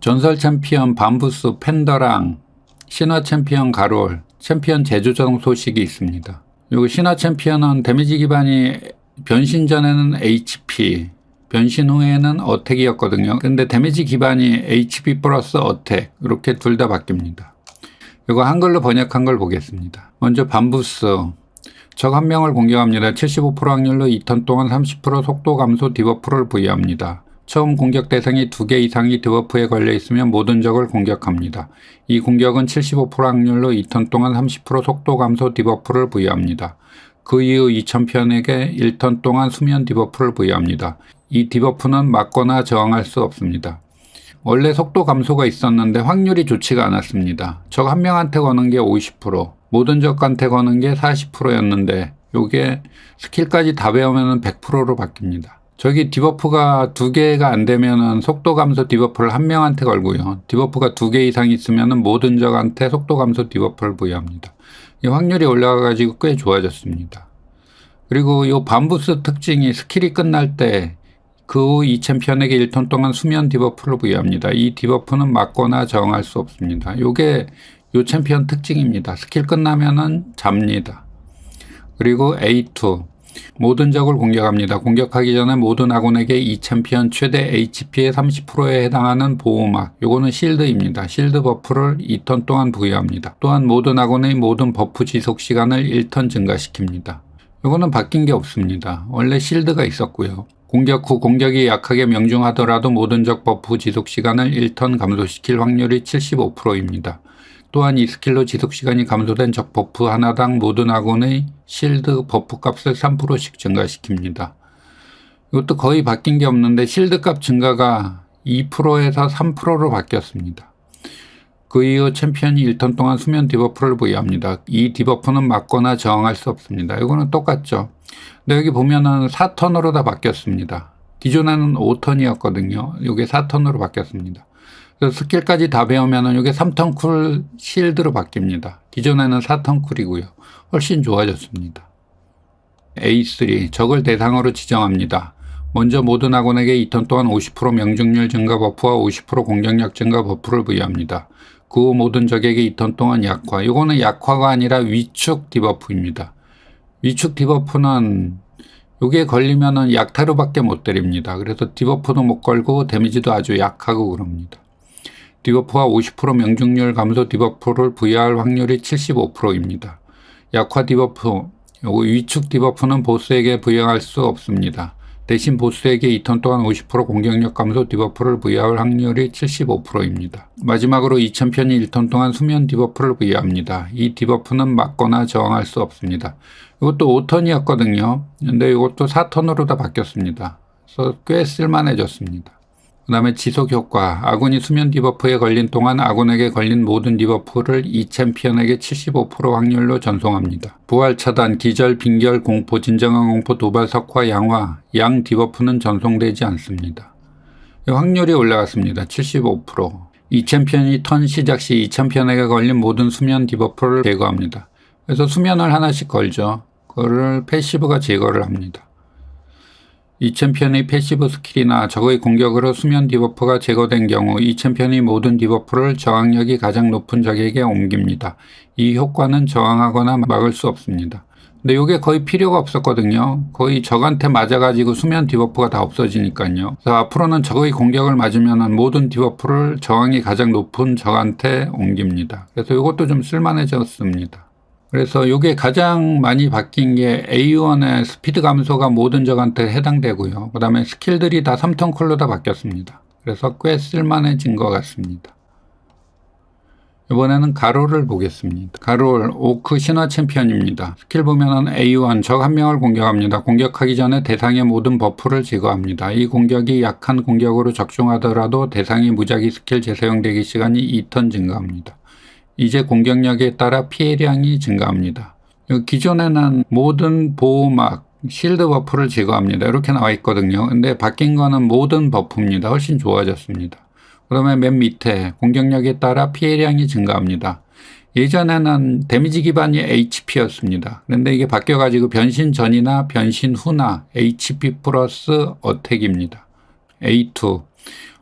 전설 챔피언 밤부스 팬더랑 신화 챔피언 가롤, 챔피언 재조정 소식이 있습니다. 그리고 신화 챔피언은 데미지 기반이 변신 전에는 HP, 변신 후에는 어택이었거든요. 근데 데미지 기반이 HP 플러스 어택 이렇게 둘 다 바뀝니다. 이거 한글로 번역한 걸 보겠습니다. 먼저 밤부스 적 한 명을 공격합니다. 75% 확률로 2턴 동안 30% 속도 감소 디버프를 부여합니다. 처음 공격 대상이 두 개 이상이 디버프에 걸려 있으면 모든 적을 공격합니다. 이 공격은 75% 확률로 2턴 동안 30% 속도 감소 디버프를 부여합니다. 그 이후 2000편에게 1턴 동안 수면 디버프를 부여합니다. 이 디버프는 막거나 저항할 수 없습니다. 원래 속도 감소가 있었는데 확률이 좋지가 않았습니다. 적 한 명한테 거는 게 50%, 모든 적한테 거는 게 40%였는데 요게 스킬까지 다 배우면 100%로 바뀝니다. 저기 디버프가 두 개가 안 되면은 속도 감소 디버프를 한 명한테 걸고요. 디버프가 두 개 이상 있으면은 모든 적한테 속도 감소 디버프를 부여합니다. 이 확률이 올라가가지고 꽤 좋아졌습니다. 그리고 요 밤부스 특징이 스킬이 끝날 때 그 후 이 챔피언에게 1톤 동안 수면 디버프를 부여합니다. 이 디버프는 막거나 저항할 수 없습니다. 요게 요 챔피언 특징입니다. 스킬 끝나면은 잡니다. 그리고 A2 모든 적을 공격합니다. 공격하기 전에 모든 아군에게 이 챔피언 최대 HP의 30%에 해당하는 보호막, 요거는 실드입니다. 실드 버프를 2턴 동안 부여합니다. 또한 모든 아군의 모든 버프 지속 시간을 1턴 증가시킵니다. 요거는 바뀐 게 없습니다. 원래 실드가 있었고요. 공격 후 공격이 약하게 명중하더라도 모든 적 버프 지속 시간을 1턴 감소시킬 확률이 75%입니다. 또한 이 스킬로 지속 시간이 감소된 적 버프 하나당 모든 아군의 실드 버프 값을 3%씩 증가시킵니다. 이것도 거의 바뀐 게 없는데 실드 값 증가가 2%에서 3%로 바뀌었습니다. 그 이후 챔피언이 1턴 동안 수면 디버프를 부여합니다. 이 디버프는 막거나 저항할 수 없습니다. 이거는 똑같죠. 근데 여기 보면은 4턴으로 다 바뀌었습니다. 기존에는 5턴이었거든요. 이게 4턴으로 바뀌었습니다. 스킬까지 다 배우면은 이게 3턴 쿨 실드로 바뀝니다. 기존에는 4턴 쿨이고요. 훨씬 좋아졌습니다. A3 적을 대상으로 지정합니다. 먼저 모든 아군에게 2턴 동안 50% 명중률 증가 버프와 50% 공격력 증가 버프를 부여합니다. 그 후 모든 적에게 2턴 동안 약화. 이거는 약화가 아니라 위축 디버프입니다. 위축 디버프는 요게 걸리면은 약타로밖에 못 때립니다. 그래서 디버프도 못 걸고 데미지도 아주 약하고 그럽니다. 디버프와 50% 명중률 감소 디버프를 부여할 확률이 75%입니다. 약화 디버프, 위축 디버프는 보스에게 부여할 수 없습니다. 대신 보스에게 2턴 동안 50% 공격력 감소 디버프를 부여할 확률이 75%입니다. 마지막으로 2000편이 1턴 동안 수면 디버프를 부여합니다. 이 디버프는 막거나 저항할 수 없습니다. 이것도 5턴이었거든요. 근데 이것도 4턴으로 다 바뀌었습니다. 그래서 꽤 쓸만해졌습니다. 그 다음에 지속 효과. 아군이 수면 디버프에 걸린 동안 아군에게 걸린 모든 디버프를 이 챔피언에게 75% 확률로 전송합니다. 부활 차단, 기절, 빈결, 공포, 진정한 공포, 도발, 석화, 양화, 양 디버프는 전송되지 않습니다. 확률이 올라갔습니다. 75%. 이 챔피언이 턴 시작 시 이 챔피언에게 걸린 모든 수면 디버프를 제거합니다. 그래서 수면을 하나씩 걸죠. 그거를 패시브가 제거를 합니다. 이 챔피언의 패시브 스킬이나 적의 공격으로 수면 디버프가 제거된 경우 이 챔피언이 모든 디버프를 저항력이 가장 높은 적에게 옮깁니다. 이 효과는 저항하거나 막을 수 없습니다. 근데 이게 거의 필요가 없었거든요. 거의 적한테 맞아가지고 수면 디버프가 다 없어지니까요. 그래서 앞으로는 적의 공격을 맞으면 모든 디버프를 저항이 가장 높은 적한테 옮깁니다. 그래서 이것도 좀 쓸만해졌습니다. 그래서 이게 가장 많이 바뀐 게 A1의 스피드 감소가 모든 적한테 해당되고요. 그 다음에 스킬들이 다 3턴 쿨로 다 바뀌었습니다. 그래서 꽤 쓸만해진 것 같습니다. 이번에는 가로를 보겠습니다. 가롤 오크 신화 챔피언입니다. 스킬 보면은 A1 적 한 명을 공격합니다. 공격하기 전에 대상의 모든 버프를 제거합니다. 이 공격이 약한 공격으로 적중하더라도 대상이 무작위 스킬 재사용 되기 시간이 2턴 증가합니다. 이제 공격력에 따라 피해량이 증가합니다. 기존에는 모든 보호막, 실드 버프를 제거합니다. 이렇게 나와 있거든요. 근데 바뀐 거는 모든 버프입니다. 훨씬 좋아졌습니다. 그러면 맨 밑에 공격력에 따라 피해량이 증가합니다. 예전에는 데미지 기반이 HP였습니다. 그런데 이게 바뀌어가지고 변신 전이나 변신 후나 HP 플러스 어택입니다. A2.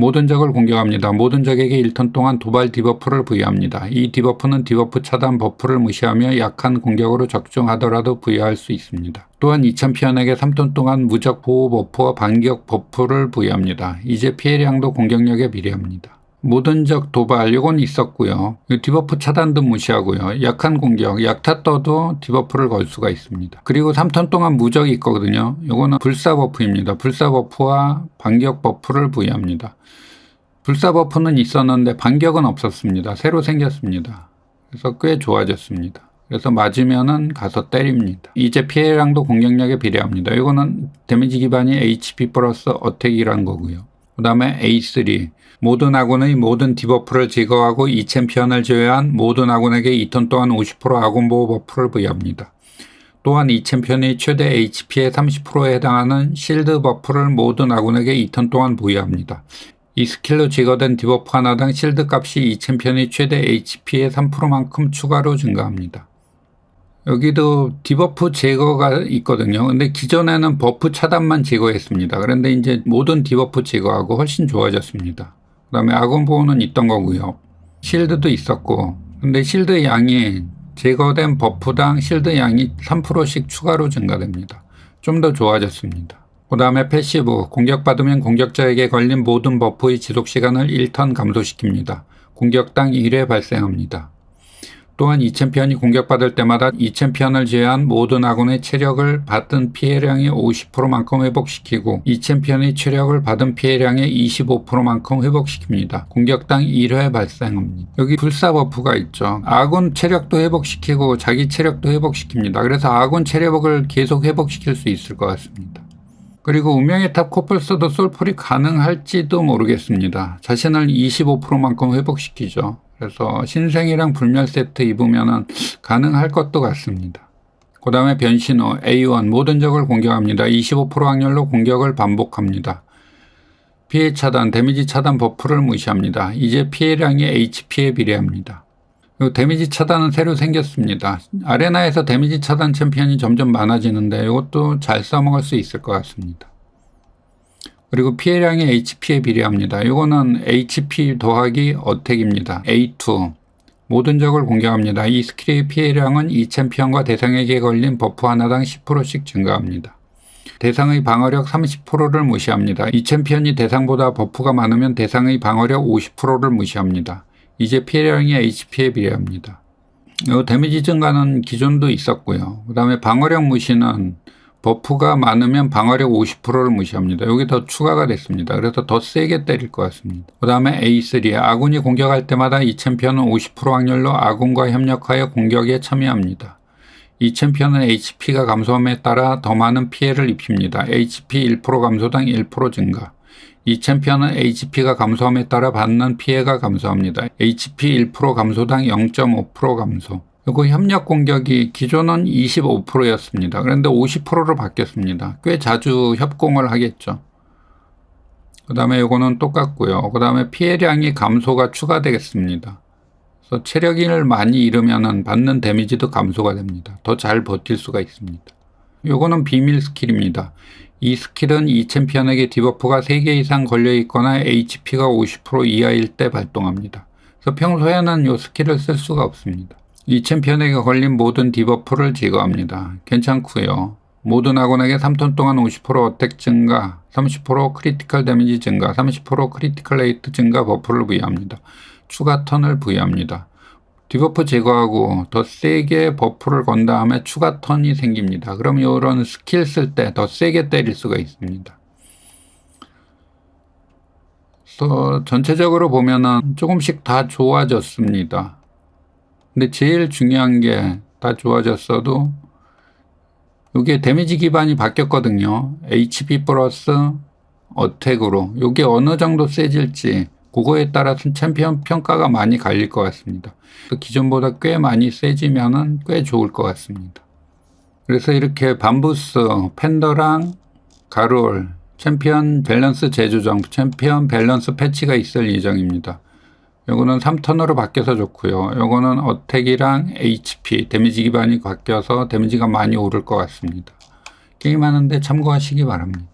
모든 적을 공격합니다. 모든 적에게 1턴 동안 도발 디버프를 부여합니다. 이 디버프는 디버프 차단 버프를 무시하며 약한 공격으로 적중하더라도 부여할 수 있습니다. 또한 이 챔피언에게 3턴 동안 무적 보호 버프와 반격 버프를 부여합니다. 이제 피해량도 공격력에 비례합니다. 모든 적 도발 이건 있었고요. 이 디버프 차단도 무시하고요. 약한 공격 약타 떠도 디버프를 걸 수가 있습니다. 그리고 3턴 동안 무적이 있거든요. 이거는 불사 버프입니다. 불사 버프와 반격 버프를 부여합니다. 불사 버프는 있었는데 반격은 없었습니다. 새로 생겼습니다. 그래서 꽤 좋아졌습니다. 그래서 맞으면은 가서 때립니다. 이제 피해량도 공격력에 비례합니다. 이거는 데미지 기반이 HP 플러스 어택이란 거고요. 그 다음에 A3 모든 아군의 모든 디버프를 제거하고 이 챔피언을 제외한 모든 아군에게 2턴 동안 50% 아군 보호 버프를 부여합니다. 또한 이 챔피언의 최대 HP의 30%에 해당하는 실드 버프를 모든 아군에게 2턴 동안 부여합니다. 이 스킬로 제거된 디버프 하나당 실드 값이 이 챔피언의 최대 HP의 3%만큼 추가로 증가합니다. 여기도 디버프 제거가 있거든요. 근데 기존에는 버프 차단만 제거했습니다. 그런데 이제 모든 디버프 제거하고 훨씬 좋아졌습니다. 그 다음에 아군 보호는 있던 거고요. 실드도 있었고. 근데 실드 양이 제거된 버프당 실드 양이 3%씩 추가로 증가됩니다. 좀 더 좋아졌습니다. 그 다음에 패시브 공격받으면 공격자에게 걸린 모든 버프의 지속시간을 1턴 감소시킵니다. 공격당 1회 발생합니다. 또한 이 챔피언이 공격받을 때마다 이 챔피언을 제외한 모든 아군의 체력을 받은 피해량의 50%만큼 회복시키고 이 챔피언의 체력을 받은 피해량의 25%만큼 회복시킵니다. 공격당 1회 발생합니다. 여기 불사 버프가 있죠. 아군 체력도 회복시키고 자기 체력도 회복시킵니다. 그래서 아군 체력을 계속 회복시킬 수 있을 것 같습니다. 그리고 운명의 탑 코플스도 솔풀이 가능할지도 모르겠습니다. 자신을 25%만큼 회복시키죠. 그래서 신생이랑 불멸 세트 입으면 가능할 것도 같습니다. 그 다음에 변신 후 A1 모든 적을 공격합니다. 25% 확률로 공격을 반복합니다. 피해 차단, 데미지 차단 버프를 무시합니다. 이제 피해량이 HP에 비례합니다. 그리고 데미지 차단은 새로 생겼습니다. 아레나에서 데미지 차단 챔피언이 점점 많아지는데 이것도 잘 써먹을 수 있을 것 같습니다. 그리고 피해량이 HP에 비례합니다. 이거는 HP 더하기 어택입니다. A2 모든 적을 공격합니다. 이 스킬의 피해량은 이 챔피언과 대상에게 걸린 버프 하나당 10%씩 증가합니다. 대상의 방어력 30%를 무시합니다. 이 챔피언이 대상보다 버프가 많으면 대상의 방어력 50%를 무시합니다. 이제 피해량이 HP에 비례합니다. 이 데미지 증가는 기존도 있었고요. 그 다음에 방어력 무시는 버프가 많으면 방어력 50%를 무시합니다. 여기 더 추가가 됐습니다. 그래서 더 세게 때릴 것 같습니다. 그 다음에 A3 아군이 공격할 때마다 이 챔피언은 50% 확률로 아군과 협력하여 공격에 참여합니다. 이 챔피언은 HP가 감소함에 따라 더 많은 피해를 입힙니다. HP 1% 감소당 1% 증가. 이 챔피언은 HP가 감소함에 따라 받는 피해가 감소합니다. HP 1% 감소당 0.5% 감소. 그리고 협력 공격이 기존은 25%였습니다. 그런데 50%로 바뀌었습니다. 꽤 자주 협공을 하겠죠. 그 다음에 이거는 똑같고요. 그 다음에 피해량이 감소가 추가되겠습니다. 그래서 체력인을 많이 잃으면 받는 데미지도 감소가 됩니다. 더 잘 버틸 수가 있습니다. 요거는 비밀 스킬입니다. 이 스킬은 이 챔피언에게 디버프가 3개 이상 걸려 있거나 HP가 50% 이하일 때 발동합니다. 그래서 평소에는 이 스킬을 쓸 수가 없습니다. 이 챔피언에게 걸린 모든 디버프를 제거합니다. 괜찮고요. 모든 아군에게 3턴 동안 50% 어택 증가, 30% 크리티컬 데미지 증가, 30% 크리티컬 레이트 증가 버프를 부여합니다. 추가 턴을 부여합니다. 디버프 제거하고 더 세게 버프를 건 다음에 추가 턴이 생깁니다. 그럼 이런 스킬 쓸 때 더 세게 때릴 수가 있습니다. 전체적으로 보면은 조금씩 다 좋아졌습니다. 근데 제일 중요한 게 다 좋아졌어도 이게 데미지 기반이 바뀌었거든요. HP 플러스 어택으로 이게 어느 정도 세질지 그거에 따라서 챔피언 평가가 많이 갈릴 것 같습니다. 기존보다 꽤 많이 세지면은 꽤 좋을 것 같습니다. 그래서 이렇게 반부스, 팬더랑 가롤, 챔피언 밸런스 재조정, 챔피언 밸런스 패치가 있을 예정입니다. 요거는 3턴으로 바뀌어서 좋고요. 요거는 어택이랑 HP 데미지 기반이 바뀌어서 데미지가 많이 오를 것 같습니다. 게임하는데 참고하시기 바랍니다.